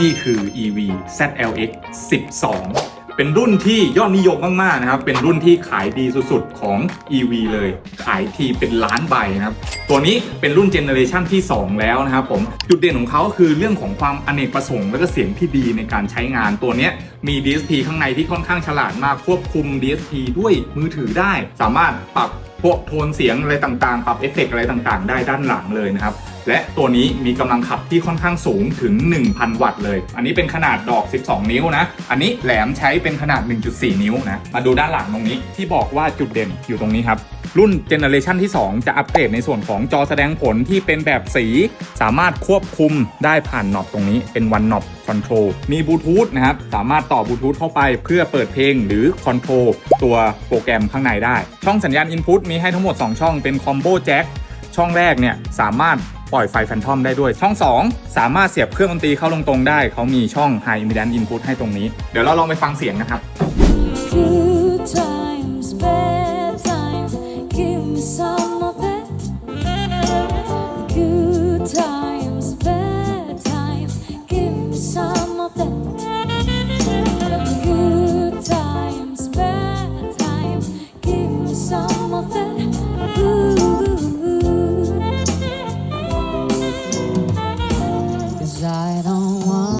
นี่คือ EV ZLX 12 เป็นรุ่นที่ยอดนิยมมาก ๆ นะครับ เป็นรุ่นที่ขายดีสุด ๆ ของ EV เลย ขายทีเป็นล้านใบนะครับ ตัวนี้เป็นรุ่นเจเนอเรชันที่ 2 แล้วนะครับผม จุดเด่นของเขาคือเรื่องของความอเนกประสงค์และก็เสียงที่ดีในการใช้งาน ตัวนี้มี DSP ข้างในที่ค่อนข้างฉลาดมาก ควบคุม DSP ด้วยมือถือได้ สามารถปรับพวกโทนเสียงอะไรต่างๆ ปรับเอฟเฟกต์อะไรต่างๆ ได้ด้านหลังเลยนะครับ และตัวนี้มีกำลังขับที่ค่อนข้างสูงถึง 1,000 วัตต์เลย อันนี้เป็นขนาดดอก 12 นิ้วนะ อันนี้แหลมใช้เป็นขนาด 1.4 นิ้วนะ มาดูด้านหลังตรงนี้ที่บอกว่าจุดเด่นอยู่ตรงนี้ครับ รุ่นเจเนอเรชันที่ 2 จะอัปเกรดในส่วนของจอแสดงผลที่เป็นแบบสี สามารถควบคุมได้ผ่านน็อตตรงนี้เป็นวันน็อตคอนโทรลมีบลูทูธนะครับ สามารถต่อบลูทูธเข้าไปเพื่อเปิดเพลงหรือคอนโทรลตัวโปรแกรมข้างในได้ ช่องสัญญาณ Input มีให้ทั้งหมด 2 ช่องเป็นคอมโบแจ็ค ช่องแรกเนี่ยสามารถปล่อยไฟแฟนทอมได้ด้วย ช่อง 2 สามารถเสียบเครื่องดนตรีเข้าตรงๆได้ เขามีช่อง High Impedance Input ให้ตรงนี้ เดี๋ยวเราลองไปฟังเสียงนะครับ Good time.